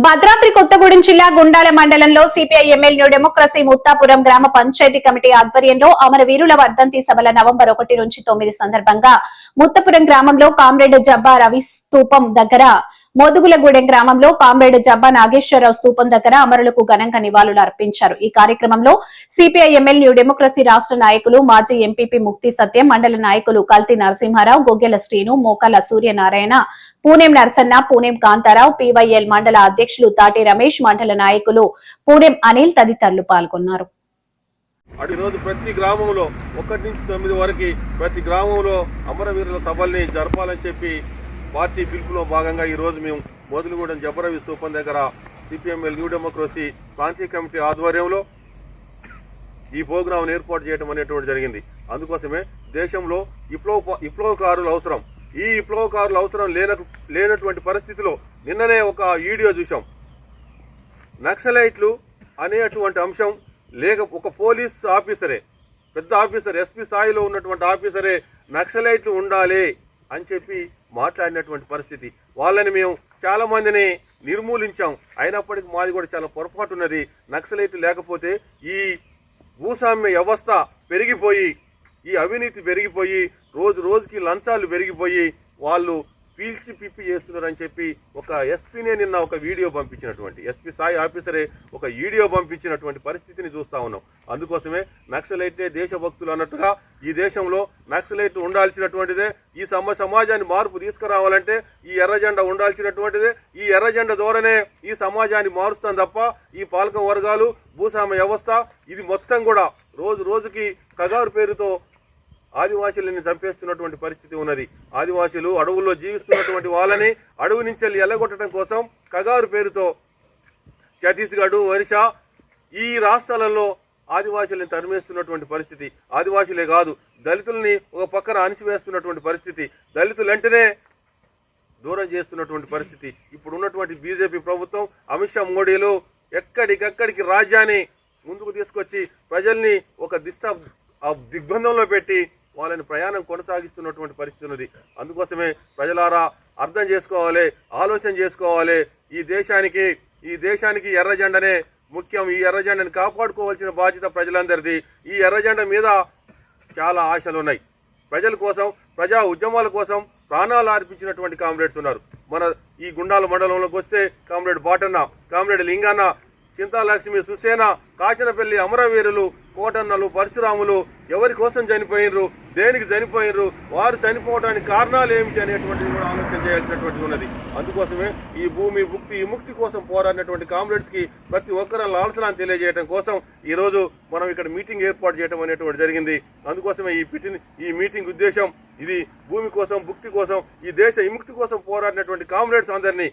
భద్రాద్రి కొత్తగూడెం జిల్లా గుండాల మండలంలో CPI MLA new democracy Muthapuram గ్రామ పంచాయతీ కమిటీ ఆధ్వర్యంలో అమరవీరుల వర్ధంతి సభల నవంబర్ ఒకటి నుంచి తొమ్మిది సందర్భంగా ముత్తపురం గ్రామంలో కామ్రేడ్ జబ్బా రవి స్తూపం దగ్గర మోదుగులగూడెం గ్రామంలో పాంబేడు జబ్బా నాగేశ్వరరావు స్థూపం దగ్గర అమరులకు ఘనంగా నివాళులు అర్పించారు. ఈ కార్యక్రమంలో సిపిఐ ఎమ్మెల్ న్యూ డెమోక్రసీ రాష్ట్ర నాయకులు మాజీ ఎంపీపీ ముక్తి సత్యం మండల నాయకులు కల్తీ నరసింహారావు గొగ్గెల శ్రీను మోకాల సూర్యనారాయణ పూణెం నరసన్న పూణెం కాంతారావు పీవైఎల్ మండల అధ్యక్షులు తాటి రమేష్ మండల నాయకులు పూణెం అనిల్ తదితరులు పాల్గొన్నారు. అటు ప్రతి గ్రామంలో ఒకటి నుంచి తొమ్మిది వరకు ప్రతి గ్రామంలో అమరవీరుల సభల్ని జరపాలని చెప్పి పార్టీ పిలుపులో భాగంగా ఈరోజు మేము మొదలుగూడెం జబరవి స్థూపం దగ్గర సిపిఎంఎల్ న్యూ డెమోక్రసీ ప్రాంతీయ కమిటీ ఆధ్వర్యంలో ఈ ప్రోగ్రాంను ఏర్పాటు చేయడం అనేటువంటి జరిగింది. అందుకోసమే దేశంలో విప్లవ విప్లవకారులు అవసరం. ఈ విప్లవకారులు అవసరం లేన లేనటువంటి పరిస్థితిలో నిన్ననే ఒక వీడియో చూసాం నక్సలైట్లు అనేటువంటి అంశం లేక ఒక పోలీస్ ఆఫీసరే పెద్ద ఆఫీసర్ ఎస్పీ స్థాయిలో ఉన్నటువంటి ఆఫీసరే నక్సలైట్లు ఉండాలి అని చెప్పి మాట్లాడినటువంటి పరిస్థితి. వాళ్ళని మేము చాలా మందిని నిర్మూలించాం. అయినప్పటికీ మాది కూడా చాలా పొరపాటు ఉన్నది. నక్సలైట్ లేకపోతే ఈ భూస్వామ్య వ్యవస్థ పెరిగిపోయి ఈ అవినీతి పెరిగిపోయి రోజు రోజుకి లంచాలు పెరిగిపోయి వాళ్ళు పీల్చి పిప్పి చేస్తున్నారని చెప్పి ఒక ఎస్పీనే నిన్న ఒక వీడియో పంపించినటువంటి ఎస్పీ సాయి ఆఫీసరే ఒక వీడియో పంపించినటువంటి పరిస్థితిని చూస్తా ఉన్నాం. అందుకోసమే నక్సలైటే దేశభక్తులు అన్నట్టుగా ఈ దేశంలో నక్సలైట్ ఉండాల్సినటువంటిదే ఈ సమ సమాజాన్ని మార్పు తీసుకురావాలంటే ఈ ఎర్రజెండ ఉండాల్సినటువంటిదే ఈ ఎర్రజెండ ద్వారానే ఈ సమాజాన్ని మారుస్తాం తప్ప ఈ పాలక వర్గాలు భూస్వామ్య వ్యవస్థ ఇది మొత్తం కూడా రోజు రోజుకి కగారు పేరుతో ఆదివాసులని చంపేస్తున్నటువంటి పరిస్థితి ఉన్నది. ఆదివాసులు అడవుల్లో జీవిస్తున్నటువంటి వాళ్ళని అడవి నుంచి వెళ్ళి ఎల్లగొట్టడం కోసం కగారు పేరుతో ఛత్తీస్గఢ్ ఒరిస్సా ఈ రాష్ట్రాలలో ఆదివాసీలను తరిమేస్తున్నటువంటి పరిస్థితి. ఆదివాసులే కాదు దళితుల్ని ఒక పక్కన అణిచివేస్తున్నటువంటి పరిస్థితి. దళితులంటేనే దూరం చేస్తున్నటువంటి పరిస్థితి. ఇప్పుడు ఉన్నటువంటి బీజేపీ ప్రభుత్వం అమిత్ షా మోడీలు ఎక్కడికక్కడికి రాజ్యాన్ని ముందుకు తీసుకొచ్చి ప్రజల్ని ఒక దిశ దిగ్బంధంలో పెట్టి వాళ్ళని ప్రయాణం కొనసాగిస్తున్నటువంటి పరిస్థితి ఉన్నది. అందుకోసమే ప్రజలారా అర్థం చేసుకోవాలి ఆలోచన చేసుకోవాలి. ఈ దేశానికి ఈ దేశానికి ఎర్ర జెండనే ముఖ్యం. ఈ ఎర్ర జెండని కాపాడుకోవాల్సిన బాధ్యత ప్రజలందరిది. ఈ ఎర్రజెండ మీద చాలా ఆశలు ఉన్నాయి ప్రజల కోసం ప్రజా ఉద్యమాల కోసం ప్రాణాలు అర్పించినటువంటి కామ్రేడ్స్ ఉన్నారు. మన ఈ గుండాల మండలంలోకి వస్తే కామ్రేడ్ బాటన్న కామ్రేడ్ లింగన్న చింతాలక్ష్మి సుసేన కాచనపల్లి అమరవీరులు కోటన్నలు పరశురాములు ఎవరి కోసం చనిపోయినరు దేనికి చనిపోయినరు వారు చనిపోవడానికి కారణాలు ఏమిటి అనేటువంటిది కూడా ఆలోచన చేయాల్సినటువంటి ఉన్నది. అందుకోసమే ఈ భూమి ముక్తి ఈ ముక్తి కోసం పోరాడినటువంటి కామ్రేడ్స్కి ప్రతి ఒక్కరి లాలసనాన్ని తెలియజేయడం కోసం ఈరోజు మనం ఇక్కడ మీటింగ్ ఏర్పాటు చేయడం అనేటువంటి జరిగింది. అందుకోసమే ఈ పిటిని ఈ మీటింగ్ ఉద్దేశం ఇది భూమి కోసం భుక్తి కోసం ఈ దేశ విముక్తి కోసం పోరాడినటువంటి కామ్రేడ్స్ అందరినీ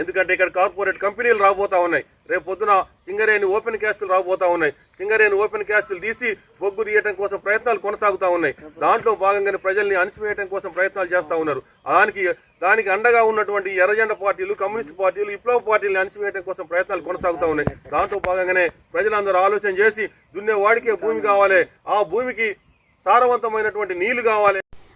ఎందుకంటే ఇక్కడ కార్పొరేట్ కంపెనీలు రాబోతా ఉన్నాయి. రేపు పొద్దున సింగరేణి ఓపెన్ క్యాస్టులు రాబోతా ఉన్నాయి. సింగరేణి ఓపెన్ క్యాస్టులు తీసి బొగ్గు తీయటం కోసం ప్రయత్నాలు కొనసాగుతా ఉన్నాయి. దాంట్లో భాగంగానే ప్రజల్ని అణిచివేయటం కోసం ప్రయత్నాలు చేస్తూ ఉన్నారు. దానికి దానికి అండగా ఉన్నటువంటి ఎర్రజెండ పార్టీలు కమ్యూనిస్ట్ పార్టీలు విప్లవ పార్టీలను అణిచివేయడం కోసం ప్రయత్నాలు కొనసాగుతా ఉన్నాయి. దాంతో భాగంగానే ప్రజలందరూ ఆలోచన చేసి దున్నే వాడికే భూమి కావాలి. ఆ భూమికి సారవంతమైనటువంటి నీళ్ళు కావాలి.